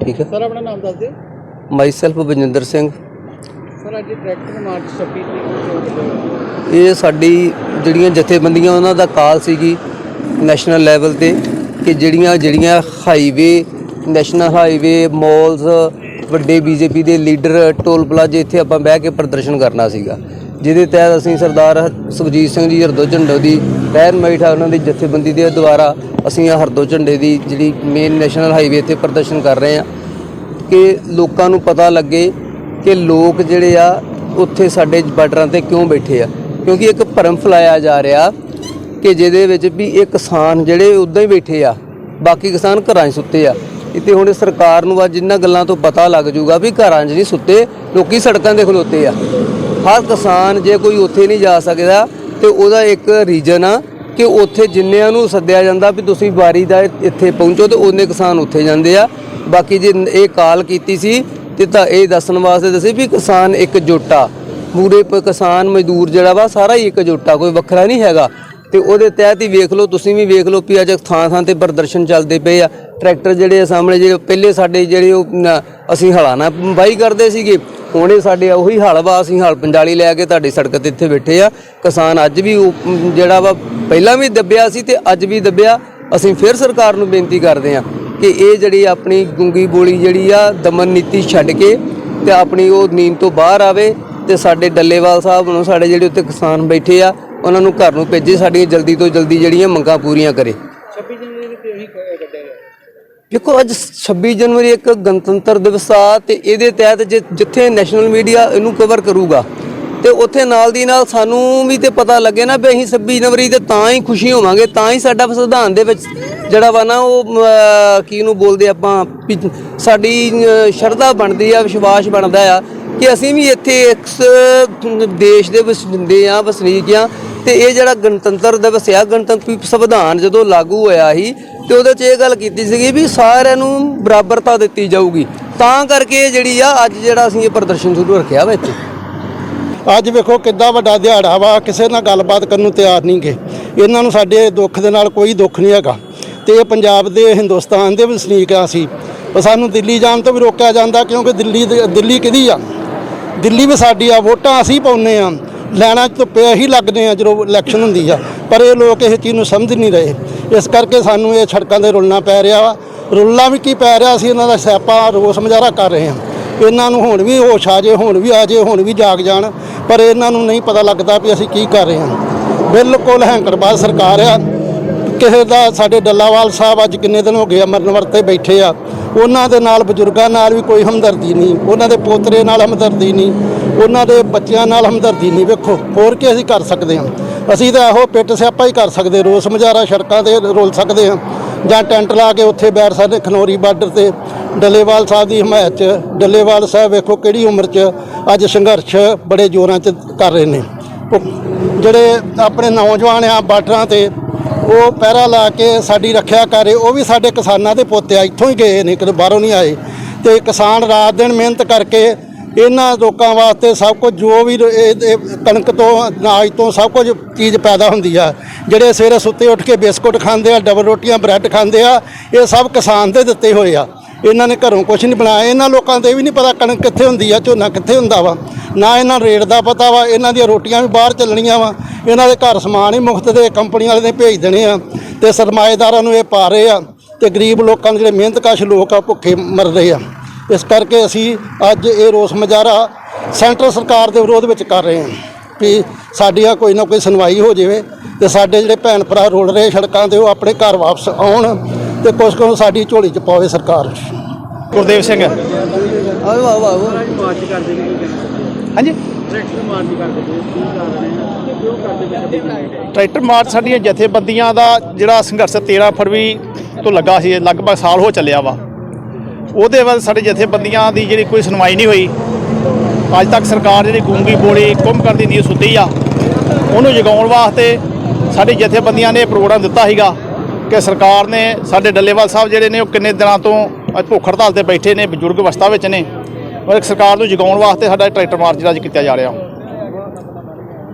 ਠੀਕ ਹੈ। ਸਰ ਆਪਣਾ ਨਾਮ ਦੱਸ ਦਿਓ। ਮਾਈਸੈਲਫ ਬਜਿੰਦਰ ਸਿੰਘ। ਸਰ ਅੱਜ ਟਰੈਕਟਰ ਮਾਰਚ 26 ਤਰੀਕ ਨੂੰ ਕਿਉਂ ਕੱਢਿਆ ਗਿਆ? ਇਹ ਸਾਡੀ ਜਿਹੜੀਆਂ ਜਥੇਬੰਦੀਆਂ ਉਹਨਾਂ ਦਾ ਕਾਲ ਸੀਗੀ ਨੈਸ਼ਨਲ ਲੈਵਲ ਤੇ ਕਿ ਜਿਹੜੀਆਂ ਜਿਹੜੀਆਂ ਹਾਈਵੇ ਨੈਸ਼ਨਲ ਹਾਈਵੇ ਮਾਲਸ ਵੱਡੇ ਬੀਜੇਪੀ ਦੇ ਲੀਡਰ ਟੋਲ ਪਲਾਜ਼ੇ ਇੱਥੇ ਆਪਾਂ ਬਹਿ ਕੇ ਪ੍ਰਦਰਸ਼ਨ ਕਰਨਾ ਸੀਗਾ। ਜਿਹਦੇ ਤਹਿਤ ਅਸੀਂ ਸਰਦਾਰ ਸੁਖਜੀਤ ਸਿੰਘ ਜੀ ਹਰਦੋ ਝੰਡੋ ਦੀ ਰਹਿਨਮਾਈ ਉਹਨਾਂ ਦੀ ਜਥੇਬੰਦੀ ਦੇ ਦੁਆਰਾ ਅਸੀਂ ਹਰਦੋ ਝੰਡੇ ਦੀ ਜਿਹੜੀ ਮੇਨ ਨੈਸ਼ਨਲ ਹਾਈਵੇ ਤੇ ਪ੍ਰਦਰਸ਼ਨ ਕਰ ਰਹੇ ਹਾਂ। ਕਿ ਲੋਕਾਂ ਨੂੰ ਪਤਾ ਲੱਗੇ ਕਿ ਲੋਕ ਜਿਹੜੇ ਆ, ਉੱਥੇ ਸਾਡੇ ਬਾਰਡਰਾਂ ਤੇ ਕਿਉਂ ਬੈਠੇ ਆ। ਕਿਉਂਕਿ ਇੱਕ ਭਰਮ ਫੈਲਾਇਆ ਜਾ ਰਿਹਾ ਕਿ ਜਿਹਦੇ ਵਿੱਚ ਵੀ ਇਹ ਕਿਸਾਨ ਜਿਹੜੇ ਉਦਾਂ ਹੀ ਬੈਠੇ ਆ, ਬਾਕੀ ਕਿਸਾਨ ਘਰਾਂ 'ਚ ਸੁੱਤੇ ਆ। ਇੱਥੇ ਹੁਣ ਸਰਕਾਰ ਨੂੰ ਅੱਜ ਇਹਨਾਂ ਗੱਲਾਂ ਤੋਂ ਪਤਾ ਲੱਗ ਜੂਗਾ ਵੀ ਘਰਾਂ 'ਚ ਨਹੀਂ ਸੁੱਤੇ, ਲੋਕੀ ਸੜਕਾਂ ਤੇ ਖਲੋਤੇ ਆ। ਹਰ ਕਿਸਾਨ ਜੇ ਕੋਈ ਉੱਥੇ ਨਹੀਂ ਜਾ ਸਕਦਾ ਤੇ ਉਹਦਾ ਇੱਕ ਰੀਜਨ ਆ ਕਿ ਉੱਥੇ ਜਿੰਨਿਆਂ ਨੂੰ ਸੱਦਿਆ ਜਾਂਦਾ ਵੀ ਤੁਸੀਂ ਵਾਰੀ ਦਾ ਇੱਥੇ ਪਹੁੰਚੋ ਤੇ ਉਹਨੇ ਕਿਸਾਨ ਉੱਥੇ ਜਾਂਦੇ ਆ। ਬਾਕੀ ਜੇ ਇਹ ਕਾਲ ਕੀਤੀ ਸੀ ਤੇ ਤਾਂ ਇਹ ਦੱਸਣ ਵਾਸਤੇ ਦੱਸੀ ਵੀ ਕਿਸਾਨ ਇੱਕ ਜੋਟਾ ਪੂਰੇ ਪ- ਕਿਸਾਨ ਮਜ਼ਦੂਰ ਜਿਹੜਾ ਵਾ ਸਾਰਾ ਹੀ ਇੱਕ ਜੋਟਾ ਕੋਈ ਵੱਖਰਾ ਨਹੀਂ ਹੈਗਾ। ਤੇ ਉਹਦੇ ਤਹਿਤ ਹੀ ਵੇਖ ਲਓ ਤੁਸੀਂ ਵੀ ਵੇਖ ਲਓ ਵੀ ਅੱਜ ਥਾਂ ਥਾਂ ਤੇ ਪ੍ਰਦਰਸ਼ਨ ਚੱਲਦੇ ਪਏ ਆ। ਟਰੈਕਟਰ ਜਿਹੜੇ ਆ ਸਾਹਮਣੇ ਜਿਹੜੇ ਪਹਿਲੇ ਸਾਡੇ ਜਿਹੜੇ ਉਹ ਨ- ਅਸੀਂ ਹਲਾਣਾ ਵਾਹੀ ਕਰਦੇ ਸੀਗੇ ਹੁਣੇ ਸਾਡੇ ਉਹੀ ਹਲ ਵਾ ਅਸੀਂ ਹਲ ਪੰਜਾਲੀ ਲੈ ਕੇ ਤੁਹਾਡੀ ਸੜਕ ਤੇ ਇੱਥੇ ਬੈਠੇ ਆ। ਕਿਸਾਨ ਅੱਜ ਵੀ ਉਹ, ਜਿਹੜਾ ਵਾ ਪਹਿਲਾਂ ਵੀ ਦੱਬਿਆ ਸੀ ਤੇ ਅੱਜ ਵੀ ਦੱਬਿਆ। ਅਸੀਂ ਫਿਰ ਸਰਕਾਰ ਨੂੰ ਬੇਨਤੀ ਕਰਦੇ ਆ। ਕਿ ਇਹ ਜਿਹੜੀ ਆਪਣੀ ਗੁੰਗੀ ਬੋਲੀ ਜਿਹੜੀ ਆ ਦਮਨ ਨੀਤੀ ਛੱਡ ਕੇ ਤੇ ਆਪਣੀ ਉਹ ਨੀਂਦ ਤੋਂ ਬਾਹਰ ਆਵੇ ਤੇ ਸਾਡੇ ਡੱਲੇਵਾਲ ਸਾਹਿਬ ਨੂੰ ਸਾਡੇ ਜਿਹੜੇ ਉੱਤੇ ਕਿਸਾਨ ਬੈਠੇ ਆ ਉਹਨਾਂ ਨੂੰ ਘਰ ਨੂੰ ਭੇਜੇ ਸਾਡੀਆਂ ਜਲਦੀ ਤੋਂ ਜਲਦੀ ਜਿਹੜੀਆਂ ਮੰਗਾਂ ਪੂਰੀਆਂ ਕਰੇ। 26 ਜਨਵਰੀ ਨੂੰ ਕਿਉਂ ਹੀ ਕ- ਕੱਢਿਆ ਗਿਆ? ਦੇਖੋ ਅੱਜ 26 ਜਨਵਰੀ ਇੱਕ ਗਣਤੰਤਰ ਦਿਵਸ ਆ ਤੇ ਇਹਦੇ ਤਹਿਤ ਜਿ- ਜਿੱਥੇ ਨੈਸ਼ਨਲ ਮੀਡੀਆ ਇਹਨੂੰ ਕਵਰ ਕਰੂਗਾ ਤੇ ਉੱਥੇ ਨਾਲ ਦੀ ਨਾਲ ਸਾਨੂੰ ਵੀ ਤੇ ਪਤਾ ਲੱਗੇ ਨਾ ਵੀ ਅਸੀਂ 26 ਜਨਵਰੀ ਤੇ ਤਾਂ ਹੀ ਖੁਸ਼ੀ ਹੋਵਾਂਗੇ, ਤਾਂ ਹੀ ਸਾਡਾ ਸੰਵਿਧਾਨ ਦੇ ਵਿੱਚ ਜਿਹੜਾ ਵਾ ਨਾ ਉਹ ਕੀ ਨੂੰ ਬੋਲਦੇ ਆਪਾਂ, ਵੀ ਸਾਡੀ ਸ਼ਰਧਾ ਬਣਦੀ ਆ, ਵਿਸ਼ਵਾਸ ਬਣਦਾ ਆ ਕਿ ਅਸੀਂ ਵੀ ਇੱਥੇ ਇੱਕ ਦੇਸ਼ ਦੇ ਵਸਿੰਦੇ ਆ, ਵਸਨੀਕ ਆ ਤੇ ਇਹ ਜਿਹੜਾ ਗਣਤੰਤਰ ਦਿਵਸ ਆ, ਗਣਤੰਤਰ ਸੰਵਿਧਾਨ ਜਦੋਂ ਲਾਗੂ ਹੋਇਆ ਸੀ ਤੇ ਉਹਦੇ 'ਚ ਇਹ ਗੱਲ ਕੀਤੀ ਸੀਗੀ ਵੀ ਸਾਰਿਆਂ ਨੂੰ ਬਰਾਬਰਤਾ ਦਿੱਤੀ ਜਾਊਗੀ। ਤਾਂ ਕਰਕੇ ਇਹ ਜਿਹੜੀ ਆ ਅੱਜ ਜਿਹੜਾ ਅਸੀਂ ਇਹ ਪ੍ਰਦਰਸ਼ਨ ਸ਼ੁਰੂ ਰੱਖਿਆ ਵਾ ਇੱਥੇ ਅੱਜ ਵੇਖੋ ਕਿੱਦਾਂ ਵੱਡਾ ਦਿਹਾੜਾ ਵਾ, ਕਿਸੇ ਨਾਲ ਗੱਲਬਾਤ ਕਰਨ ਨੂੰ ਤਿਆਰ ਨਹੀਂ ਗੇ। ਇਹਨਾਂ ਨੂੰ ਸਾਡੇ ਦੁੱਖ ਦੇ ਨਾਲ ਕੋਈ ਦੁੱਖ ਨਹੀਂ ਹੈਗਾ। ਤੇ ਇਹ ਪੰਜਾਬ ਦੇ ਹਿੰਦੁਸਤਾਨ ਦੇ ਵਸਨੀਕ ਆ ਅਸੀਂ ਪਰ ਸਾਨੂੰ ਦਿੱਲੀ ਜਾਣ ਤੋਂ ਵੀ ਰੋਕਿਆ ਜਾਂਦਾ ਕਿਉਂਕਿ ਦਿੱਲੀ ਦੇ- ਦਿੱਲੀ ਕਿਹਦੀ ਆ? ਦਿੱਲੀ ਵੀ ਸਾਡੀ ਆ, ਵੋਟਾਂ ਅਸੀਂ ਪਾਉਂਦੇ ਆ। ਲੈਣਾ ਧੁੱਪੇ ਅਸੀਂ ਲੱਗਦੇ ਆ ਜਦੋਂ ਇਲੈਕਸ਼ਨ ਹੁੰਦੀ ਆ। ਪਰ ਇਹ ਲੋਕ ਇਹ ਚੀਜ਼ ਨੂੰ ਸਮਝ ਨਹੀਂ ਰਹੇ। ਇਸ ਕਰਕੇ ਸਾਨੂੰ ਇਹ ਸੜਕਾਂ ਤੇ ਰੁਲਣਾ ਪੈ ਰਿਹਾ ਵਾ। ਰੁਲਣਾ ਵੀ ਕੀ ਪੈ ਰਿਹਾ, ਅਸੀਂ ਇਹਨਾਂ ਦਾ ਸਿਆਪਾ ਰੋਸ ਮੁਜ਼ਾਹਰਾ ਕਰ ਰਹੇ ਹਾਂ ਇਹਨਾਂ ਨੂੰ ਹੁਣ ਵੀ ਹੋਸ਼ ਆ ਜੇ, ਹੁਣ ਵੀ ਆ ਜੇ, ਹੁਣ ਵੀ ਜਾਗ ਜਾਣ। ਪਰ ਇਹਨਾਂ ਨੂੰ ਨਹੀਂ ਪਤਾ ਲੱਗਦਾ ਵੀ ਅਸੀਂ ਕੀ ਕਰ ਰਹੇ ਹਾਂ। ਬਿਲਕੁਲ ਹੈਂਕੜਬਾਜ਼ ਸਰਕਾਰ ਆ। ਕਿਸੇ ਦਾ ਸਾਡੇ ਡੱਲਾਵਾਲ ਸਾਹਿਬ ਅੱਜ ਕਿੰਨੇ ਦਿਨ ਹੋ ਗਏ ਆ ਮਰਨ ਵਰਤੇ ਬੈਠੇ ਆ। ਉਹਨਾਂ ਦੇ ਨਾਲ ਬਜ਼ੁਰਗਾਂ ਨਾਲ ਵੀ ਕੋਈ ਹਮਦਰਦੀ ਨਹੀਂ। ਉਹਨਾਂ ਦੇ ਪੋਤਰੇ ਨਾਲ ਹਮਦਰਦੀ ਨਹੀਂ। ਉਹਨਾਂ ਦੇ ਬੱਚਿਆਂ ਨਾਲ ਹਮਦਰਦੀ ਨਹੀਂ। ਵੇਖੋ, ਹੋਰ ਕੀ ਅਸੀਂ ਕਰ ਸਕਦੇ ਹਾਂ? ਅਸੀਂ ਤਾਂ ਇਹੋ ਪਿੱਟ ਸਿਆਪਾ ਹੀ ਕਰ ਸਕਦੇ। ਰੋਸ ਮੁਜ਼ਾਹਰਾ ਸੜਕਾਂ ਤੇ ਰੋਲ ਸਕਦੇ ਹਾਂ। ਜਾਂ ਟੈਂਟ ਲਾ ਕੇ ਉੱਥੇ ਬੈਠ ਸਕਦੇ ਖਨੌਰੀ ਬਾਰਡਰ ਤੇ। ਡੱਲੇਵਾਲ ਸਾਹਿਬ ਦੀ ਹਮਾਇਤ 'ਚ, ਡੱਲੇਵਾਲ ਸਾਹਿਬ ਵੇਖੋ ਕਿਹੜੀ ਉਮਰ 'ਚ। ਅੱਜ ਸੰਘਰਸ਼ ਬੜੇ ਜ਼ੋਰਾਂ 'ਚ ਕਰ ਰਹੇ ਨੇ। ਜਿਹੜੇ ਆਪਣੇ ਨੌਜਵਾਨ ਆ ਬਾਰਡਰਾਂ ਤੇ, ਉਹ ਪਹਿਰਾ ਲਾ ਕੇ ਸਾਡੀ ਰੱਖਿਆ ਕਰ ਰਹੇ, ਉਹ ਵੀ ਸਾਡੇ ਕਿਸਾਨਾਂ ਦੇ ਪੁੱਤ ਆ, ਇੱਥੋਂ ਹੀ ਗਏ ਨੇ, ਕਿਤੇ ਬਾਹਰੋਂ ਨਹੀਂ ਆਏ। ਤੇ ਕਿਸਾਨ ਰਾਤ ਦਿਨ ਮਿਹਨਤ ਕਰਕੇ ਇਹਨਾਂ ਲੋਕਾਂ ਵਾਸਤੇ ਸਭ ਕੁਝ, ਜੋ ਵੀ ਇਹ- ਕਣਕ ਤੋਂ, ਅਨਾਜ ਤੋਂ ਸਭ ਕੁਝ ਚੀਜ਼ ਪੈਦਾ ਹੁੰਦੀ ਆ। ਜਿਹੜੇ ਸਵੇਰੇ ਸੁੱਤੇ ਉੱਠ ਕੇ ਬਿਸਕੁਟ ਖਾਂਦੇ ਆ, ਡਬਲ ਰੋਟੀਆਂ, ਬ੍ਰੈਡ ਖਾਂਦੇ ਆ, ਇਹ ਸਭ ਕਿਸਾਨ ਦੇ ਦਿੱਤੇ ਹੋਏ ਆ। ਇਹਨਾਂ ਨੇ ਘਰੋਂ ਕੁਝ ਨਹੀਂ ਬਣਾਇਆ। ਇਹਨਾਂ ਲੋਕਾਂ 'ਤੇ ਵੀ ਨਹੀਂ ਪਤਾ ਕਣਕ ਕਿੱਥੇ ਹੁੰਦੀ ਆ, ਝੋਨਾ ਕਿੱਥੇ ਹੁੰਦਾ ਵਾ। ਨਾ ਇਹਨਾਂ ਰੇਟ ਦਾ ਪਤਾ ਵਾ, ਇਹਨਾਂ ਦੀਆਂ ਰੋਟੀਆਂ ਵੀ ਬਾਹਰ ਚੱਲਣੀਆਂ ਵਾ। ਇਹਨਾਂ ਦੇ ਘਰ ਸਮਾਨ ਹੀ ਮੁਫਤ ਦੇ ਕੰਪਨੀ ਵਾਲੇ ਨੇ ਭੇਜ ਦੇਣੇ ਆ। ਤੇ ਸਰਮਾਏਦਾਰਾਂ ਨੂੰ ਇਹ ਪਾ ਰਹੇ ਆ ਤੇ ਗਰੀਬ ਲੋਕਾਂ ਦੇ ਜਿਹੜੇ ਮਿਹਨਤਕਸ਼ ਲੋਕ ਆ ਭੁੱਖੇ ਮਰ ਰਹੇ ਆ। ਇਸ ਕਰਕੇ ਅਸੀਂ ਅੱਜ ਇਹ ਰੋਸ ਮੁਜ਼ਾਹਰਾ ਸੈਂਟਰ ਸਰਕਾਰ ਦੇ ਵਿਰੋਧ ਵਿੱਚ ਕਰ ਰਹੇ ਹਾਂ ਵੀ ਸਾਡੀਆਂ ਕੋਈ ਨਾ ਕੋਈ ਸੁਣਵਾਈ ਹੋ ਜਾਵੇ ਤੇ ਸਾਡੇ ਜਿਹੜੇ ਭੈਣ ਭਰਾ ਰੋਲ ਰਹੇ ਸੜਕਾਂ ਤੇ ਉਹ ਆਪਣੇ ਘਰ ਵਾਪਸ ਆਉਣ। ਤੇ ਕੁਛ ਕੁ ਸਾਡੀ ਝੋਲੀ 'ਚ ਪਾਵੇ ਸਰਕਾਰ। ਗੁਰਦੇਵ ਸਿੰਘ। ਆਓ ਆਓ ਆਓ। ਮਾਰਚ ਕਰਦੇ ਹਾਂਜੀ ਟਰੈਕਟਰ ਮਾਰਚ ਕਰਦੇ ਪਏ ਕੀ ਕਾਰਨ ਹੈ? ਕਿ ਕਿਉਂ ਕਰਦੇ ਪਏ 26 ਜਨਵਰੀ ਨੂੰ? ਟਰੈਕਟਰ ਮਾਰਚ ਸਾਡੀਆਂ ਜਥੇਬੰਦੀਆਂ ਦਾ ਜਿਹੜਾ ਸੰਘਰਸ਼ 13 ਫਰਵਰੀ ਤੋਂ ਲੱਗਾ ਸੀ ਲਗਭਗ ਸਾਲ ਹੋ ਚੱਲਿਆ ਵਾ। ਉਹਦੇ ਵੱਲ ਸਾਡੇ ਜਥੇਬੰਦੀਆਂ ਦੀ ਜਿਹੜੀ ਕੋਈ ਸੁਣਵਾਈ ਨਹੀਂ ਹੋਈ। ਅੱਜ ਤੱਕ ਸਰਕਾਰ ਜਿਹੜੀ ਗੂੰਗੀ ਬੋਲੀ ਕੁੰਭ ਕਰਦੀ ਨੀਂਦ ਸੁੱਤੀ ਆ। ਉਹਨੂੰ ਜਗਾਉਣ ਵਾਸਤੇ ਸਾਡੀ ਜਥੇਬੰਦੀਆਂ ਨੇ ਪ੍ਰੋਗਰਾਮ ਦਿੱਤਾ ਸੀਗਾ। ਕਿ ਸਰਕਾਰ ਨੇ ਸਾਡੇ ਡੱਲੇਵਾਲ ਸਾਹਿਬ ਜਿਹੜੇ ਨੇ ਉਹ ਕਿੰਨੇ ਦਿਨਾਂ ਤੋਂ ਅੱਜ ਭੁੱਖ ਹੜਤਾਲ ਤੇ ਬੈਠੇ ਨੇ, ਬਜ਼ੁਰਗ ਅਵਸਥਾ ਵਿੱਚ ਨੇ ਔਰ ਇੱਕ ਸਰਕਾਰ ਨੂੰ ਜਗਾਉਣ ਵਾਸਤੇ ਸਾਡਾ ਟਰੈਕਟਰ ਮਾਰਚ ਜਿਹੜਾ ਅੱਜ ਕੀਤਾ ਜਾ ਰਿਹਾ।